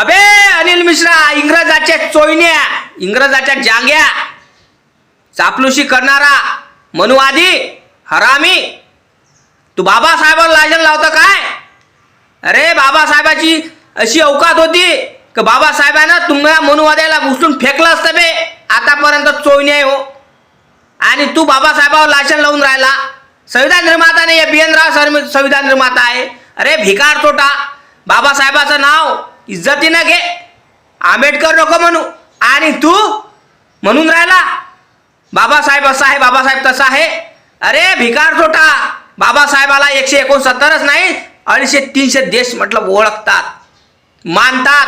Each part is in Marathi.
अबे अनिल मिश्रा इंग्रजाच्या चोयन्या इंग्रजाच्या जांग्या चापलुशी करणारा मनुवादी हरामी तू बाबासाहेबांना लाजन लावतं काय? अरे बाबासाहेबाची अशी अवकात होती की बाबासाहेबानं तुम्हाला मनुवाद्याला घुसून फेकलं असतं बे आतापर्यंत चोयणी आहे हो. आणि तू बाबासाहेबावर लाशन लावून राहिला. संविधान निर्माता नाही बी एन राव संविधान निर्माता आहे. अरे भिकार तोटा. बाबासाहेबाचं नाव इज्जतीनं घे. आंबेडकर नको म्हणू. आणि तू म्हणून राहिला. बाबासाहेब असा आहे बाबासाहेब तसा आहे. अरे भिकार तोटा. बाबासाहेबाला एकशे एकोणसत्तरच नाही अडीचशे तीनशे देश म्हटलं ओळखतात. मानतात.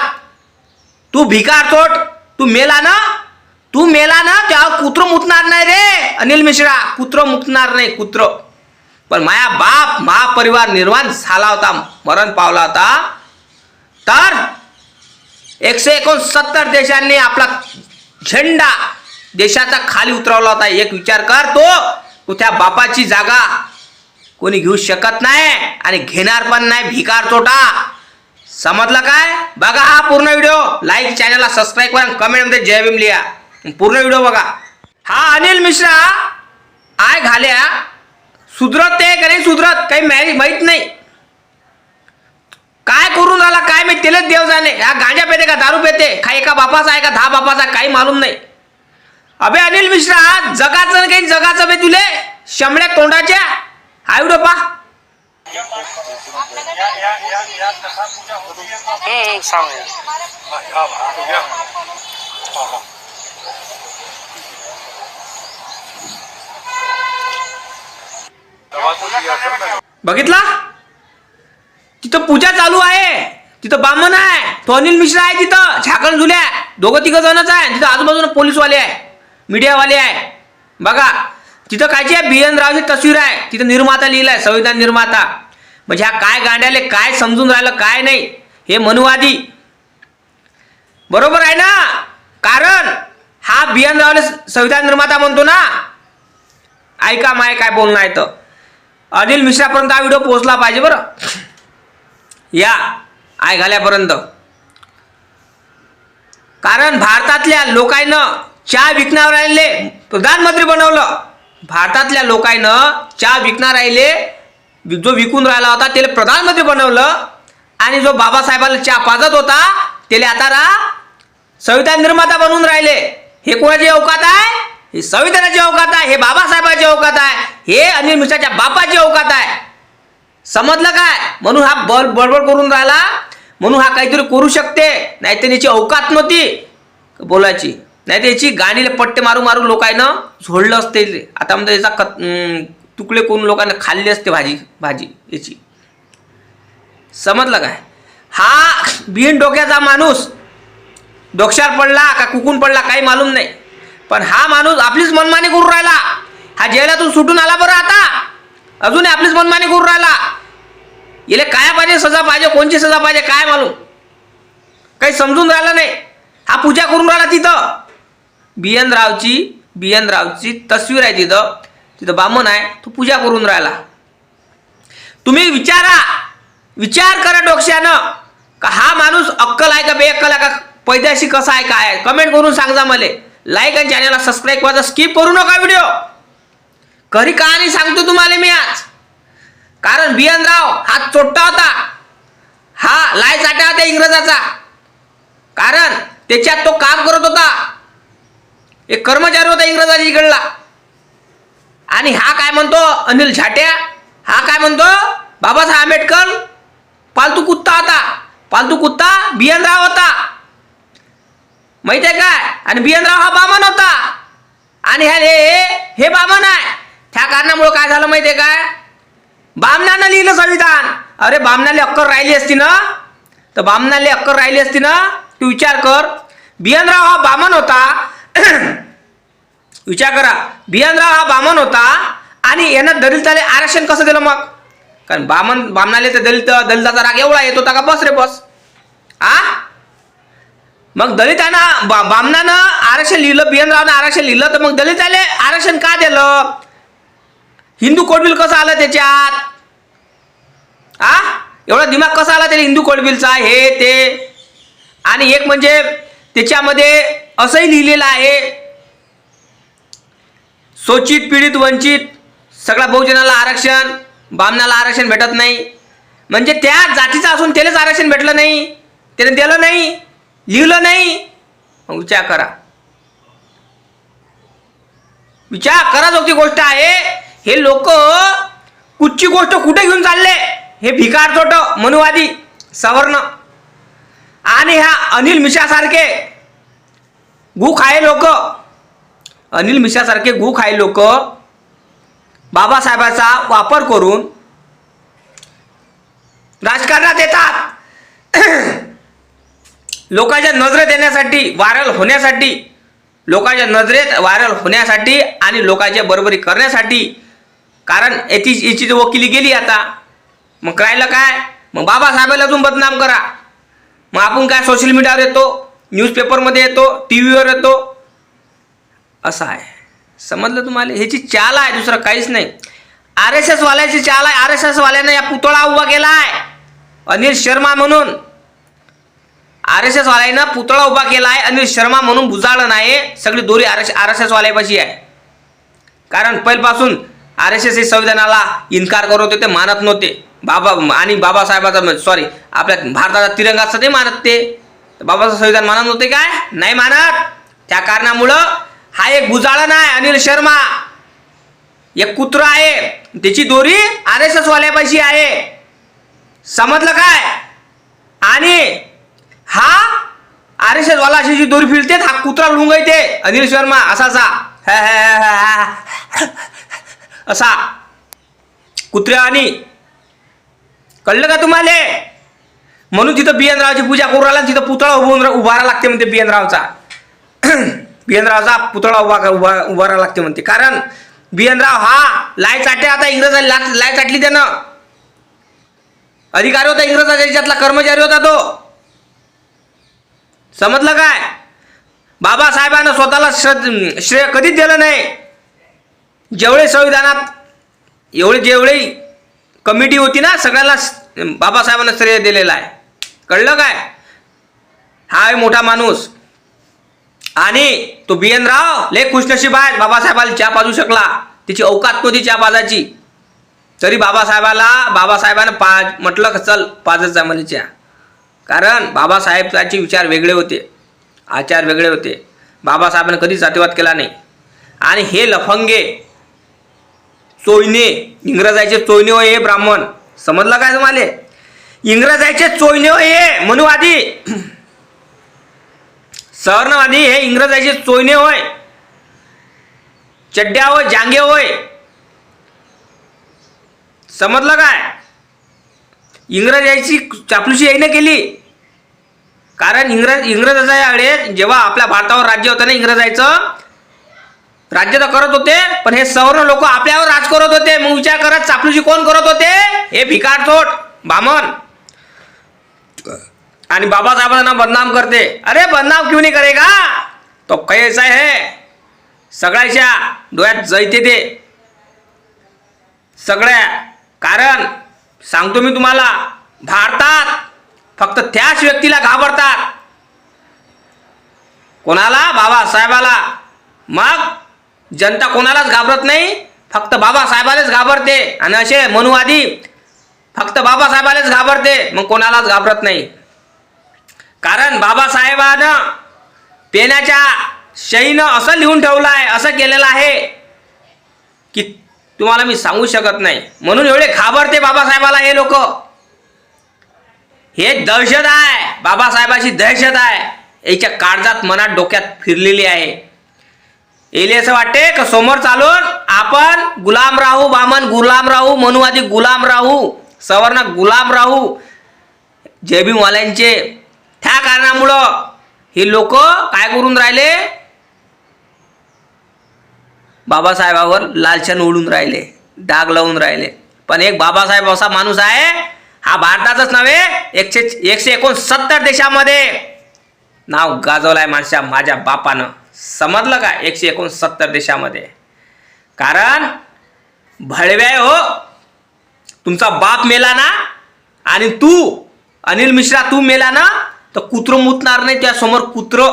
तू भिकार तोट. तू मेला ना. तू मेला ना त्यावर कुत्र मुतणार नाही रे. अनिल मिश्रा कुत्र मुतणार नाही कुत्र. पण माया बाप महापरिवार निर्माण झाला होता मरण पावला होता. तर एकशे एकोणसत्तर देशांनी आपला झेंडा देशाचा खाली उतरवला होता. एक विचार कर तो. त्या बापाची जागा कोणी घेऊ शकत नाही आणि घेणार पण नाही. भिकार तोटा. समजलं काय? बघा हा पूर्ण व्हिडिओ. लाईक चॅनलला सबस्क्राईब करा कमेंटमध्ये जय भीम लिहा. पूर्ण व्हिडिओ बघा. हा अनिल मिश्रा. आय घाल्या. सुधरत ते का नाही सुधरत? काही मॅरेज माहीत नाही. काय करून राहिला काय मी तेलच देव जाणे. हा गांजा पेते का दारू पेते? का एका बापाचा आहे का दहा बापाचा काही मालूम नाही. अबे अनिल मिश्रा जगाचं काही जगाचं बे तुले. शमड्या तोंडाच्या. आयुडो पा. बघितला? तिथं पूजा चालू आहे. तिथं बामण आहे. तो अनिल मिश्रा आहे तिथं. छाकण झुल्या. दोघं तिघं जणच आहे. तिथं आजूबाजूला पोलीसवाले आहे. मीडियावाले आहे. बघा तिथं कायची आहे बी एन रावची तस्वीर आहे. तिथं निर्माता लिहिलं आहे संविधान निर्माता. म्हणजे ह्या काय गांड्याले काय समजून राहिलं काय नाही हे मनुवादी. बरोबर आहे ना? कारण हा बी एन रावले संविधान निर्माता म्हणतो ना? ऐका माय काय बोलणं आहे तर अनिल मिश्रापर्यंत हा व्हिडिओ पोहोचला पाहिजे बरं. या. आय घाल्यापर्यंत. कारण भारतातल्या लोकांनं चहा विकणार राहिले प्रधानमंत्री बनवलं. भारतातल्या लोकांनं चहा विकणार राहिले जो विकून राहिला होता त्याला प्रधानमंत्री बनवलं आणि जो बाबासाहेबाला चहा पाजत होता त्याला आता रा संविधान निर्माता बनवून राहिले. हे कोणाची अवकात आहे? हे संविधानाची अवकात आहे हे बाबासाहेबाची अवकात आहे हे अनिल मिश्राच्या बापाची अवकात आहे. समजलं काय? म्हणून हा बल बडबड करून राहिला. म्हणून हा काहीतरी करू शकते. नाही तर याची अवकात नव्हती. बोलायची. नाही तर याची गाणीला पट्टे मारू मारू लोकांना झोडलं असते. आता म्हणजे याचा कत तुकडे करून लोकांना खाल्ली असते भाजी भाजी याची. समजलं काय? हा बिन डोक्याचा माणूस डोक्षार पडला का कुकून पडला काही मालूम नाही. पण हा माणूस आपलीच मनमानी करून राहिला. हा जेलातून सुटून आला बरं आता. अजूनही आपलीच मनमानी करून राहिला. याला काय पाहिजे सजा पाहिजे कोणची सजा पाहिजे काय मालूम? काही समजून राहिलं नाही. हा पूजा करून राहिला तिथं. बी रावची बी रावची तस्वीर आहे तिथं. तिथं बामण आहे तो पूजा करून राहिला. तुम्ही विचारा. विचार करा डोक्यानं. का हा माणूस अक्कल आहे का बेअक्कल आहे का? पैदाशी कसा आहे काय आहे? कमेंट करून सांगा मला. लाईक आणि चॅनलला सबस्क्राईब करा. स्किप करू नका व्हिडिओ घरी कहाणी सांगतो तुम्हाला मी आज. कारण बी हा चोट्टा होता. हा लाय चाट्या होता इंग्रजाचा. कारण त्याच्यात तो काम करत होता. एक कर्मचारी होता इंग्रजाच्या इकडला. आणि हा काय म्हणतो? अनिल झाट्या. हा काय म्हणतो? बाबासाहेब आंबेडकर. पालतू कुत्ता होता. पालतू कुत्ता बी होता. माहिती आहे काय? आणि बी हा बामन होता. आणि ह्या हे हे बामन आहे. त्या कारणामुळे काय झालं माहिती आहे काय? लिहिलं संविधान. अरे बामणाले अक्कर राहिली असती ना? तर बामणाले अक्कर राहिली असती ना? तू विचार कर. बियनराव हा बामन होता. विचार करा. बियनराव हा बामन होता आणि यानं दलिताले आरक्षण कसं दिलं मग? कारण बामन बामणाले तर दलित दलिताचा राग एवढा येत होता का? बस रे बस. आ? मग दलितांना बा बामणानं आरक्षण लिहिलं बियनरावनं आरक्षण लिहिलं तर मग दलिताले आरक्षण का दिलं? हिंदू कोडविल कसं आलं त्याच्यात? आ? एवढा दिमाग कसा आला त्याला हिंदू कोडबिलचा हे ते. आणि एक म्हणजे त्याच्यामध्ये असंही लिहिलेलं आहे शोचित पीडित वंचित सगळ्या बहुजनाला आरक्षण बामणाला आरक्षण भेटत नाही. म्हणजे त्या जातीचं असून त्यालाच आरक्षण भेटलं नाही. त्याने दिलं नाही लिहिलं नाही. मग विचार करा. विचार करा जोगती गोष्ट आहे. हे लोक कुठची गोष्ट कुठे घेऊन चालले? हे भिकार तोट मनुवादी सवर्ण. आणि ह्या अनिल मिशासारखे गु खाये लोक अनिल मिशासारखे गु खाये लोक बाबासाहेबाचा वापर करून राजकारणात येतात. लोकांच्या नजरेत येण्यासाठी व्हायरल होण्यासाठी लोकांच्या नजरेत व्हायरल होण्यासाठी आणि लोकांच्या बरोबरी करण्यासाठी. कारण याची याची वकिली गेली आता मग राहिलं काय? मग बाबासाहेबाला अजून बदनाम करा. मग आपण काय सोशल मीडियावर येतो? न्यूजपेपरमध्ये येतो? टी व्हीवर येतो? असं आहे. समजलं तुम्हाला? ह्याची चाल आहे दुसरं काहीच नाही. आर एस एसवाल्याची चाल आहे. आर एस एसवाल्यानं या पुतळा उभा केला आहे. अनिल शर्मा म्हणून. आर एस एसवाल्यानं पुतळा उभा केला आहे. अनिल शर्मा म्हणून बुजाळं नाही. सगळी दोरी आर एस आर एस एसवाल्यापाशी आहे. कारण पहिल्यापासून आर एस एस हे संविधानाला इन्कार करत होते मानत नव्हते. बाबा आणि बाबासाहेबाचा सॉरी आपल्या भारताचा तिरंगा नाही ते मानत ते. बाबाचं संविधान मानत नव्हते काय? नाही मानत. त्या कारणामुळं हा एक गुजाळण आहे अनिल शर्मा. एक कुत्रा आहे. त्याची दोरी आर एस एस वाल्यापाशी आहे. समजलं काय? आणि हा आर एस एस वाला अशी दोरी फिरते हा कुत्रा लुंगयते अनिल शर्मा असाचा असा. कुत्र्या आणि कळलं का तुम्हाला? म्हणून तिथं बियनरावची पूजा करू राहिला तिथं पुतळा उभून उभारा लागते म्हणते बियनरावचा बियनरावचा पुतळा उभा उभा उभारा लागते म्हणते. कारण बियनराव हा लाय चाटे आता इंग्रजांनी ला- लाय चाटली त्यानं. अधिकारी होता इंग्रजाच्या याच्यातला कर्मचारी होता तो. समजलं काय? बाबासाहेबांना स्वतःला श्र- श्रेय कधीच दिलं नाही. जेवढे संविधानात एवढे जेवढे कमिटी होती ना सगळ्याला बाबासाहेबांना श्रेय दिलेला आहे. कळलं काय? हा आहे मोठा माणूस. आणि तो बी एन राव लय खुशनशीब आहे बाबासाहेबाला चहा पाजू शकला. तिची अवकात नव्हती चहा पाजायची? तरी बाबासाहेबाला बाबासाहेबानं पाज म्हटलं का चल पाजच जा मला चहा. कारण बाबासाहेबांचे विचार वेगळे होते. आचार वेगळे होते. बाबासाहेबांनी कधीच जातीवाद केला नाही. आणि हे लफंगे चोयने इंग्रजाचे चोयने हो हे ब्राह्मण. समजलं काय तुम्हाला? इंग्रजाचे चोयने होय हे मनुवादी. सवर्णवादी हे इंग्रजाचे चोयने होय. चड्ड्या होय जांगे होय. समजलं काय? इंग्रजाची चापलुशी यायनं केली. कारण इंग्रज इंग्रजाच्या वेळेस जेव्हा आपल्या भारतावर राज्य होतं ना इंग्रजायचं. राज्य तर करत होते पण हे सवर्ण लोक आपल्यावर राज करत होते. मग विचार करत चापलुशी कोण करत होते? हे भिकारचोट बामन आणि बाबासाहेबांना बदनाम करते. अरे बदनाम क्यों नाही करेगा? तो कैसा आहे सगळ्याच्या डोळ्यात जैते ते सगळ्या कारण सांगतो मी तुम्हाला भारतात फक्त त्याच व्यक्तीला घाबरतात. कोणाला? बाबासाहेबाला. मग जनता कोणालाच घाबरत नाही. फक्त बाबासाहेबालाच घाबरते. आणि असे मनुवादी फक्त बाबासाहेबालाच घाबरते. मग कोणालाच घाबरत नाही. कारण बाबासाहेबानं पेनाच्या शहीनं असं लिहून ठेवलं आहे असं केलेलं आहे की तुम्हाला मी सांगू शकत नाही. म्हणून एवढे घाबरते बाबासाहेबाला हे लोक. हे दहशत आहे. बाबासाहेबाची दहशत आहे. याच्या काळजात मनात डोक्यात फिरलेली आहे. येले असं वाटते का समोर चालून आपण गुलाम राहू बामन गुलाम राहू मनुवादी गुलाम राहू सवर्ण गुलाम राहू जयभीमवाल्यांचे त्या कारणामुळं हे लोक काय करून राहिले? बाबासाहेबावर लालछन ओढून राहिले डाग लावून राहिले. पण एक बाबासाहेब असा माणूस आहे हा भारतातच नव्हे एकशे एकशे एकोणसत्तर देशामध्ये नाव गाजवलं आहे माणसा माझ्या बापानं. समजलं का एकशे एकोणसत्तर देशामध्ये? कारण भळव्याय हो तुमचा बाप मेला ना आणि तू अनिल मिश्रा तू मेला ना तर तर कुत्र मुतणार नाही त्यासमोर कुत्र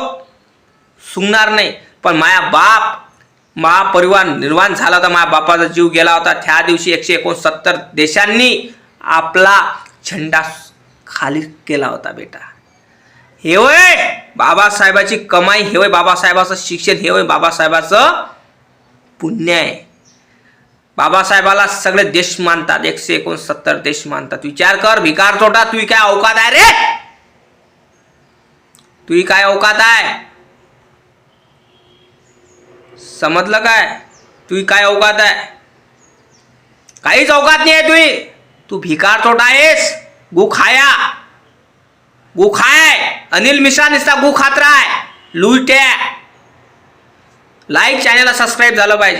सुंगणार नाही. पण माया बाप महापरिवार निर्माण झाला होता माझ्या बापाचा जीव गेला होता. त्या दिवशी एकशे एकोणसत्तर देशांनी आपला झेंडा खाली केला होता बेटा. हे होय बाबासाहेबाची कमाई हे होय बाबासाहेबाचं शिक्षण हे होय बाबासाहेबाचं पुण्य आहे बाबासाहेबाला सगळे देश मानतात एकशे एकोणसत्तर देश मानतात. विचार कर भिकार चोटा तुही काय अवकात आहे रे? तुही काय अवकात आहे? समजलं काय? तुही काय अवकात आहे? काहीच अवकात नाही आहे तुही तू भिकार चोटा आहेस गु खाया गु खाय अनिल मिश्रा निसता गु खात राय. लुट्या लाईक चॅनलला सबस्क्राईब झालं पाहिजे.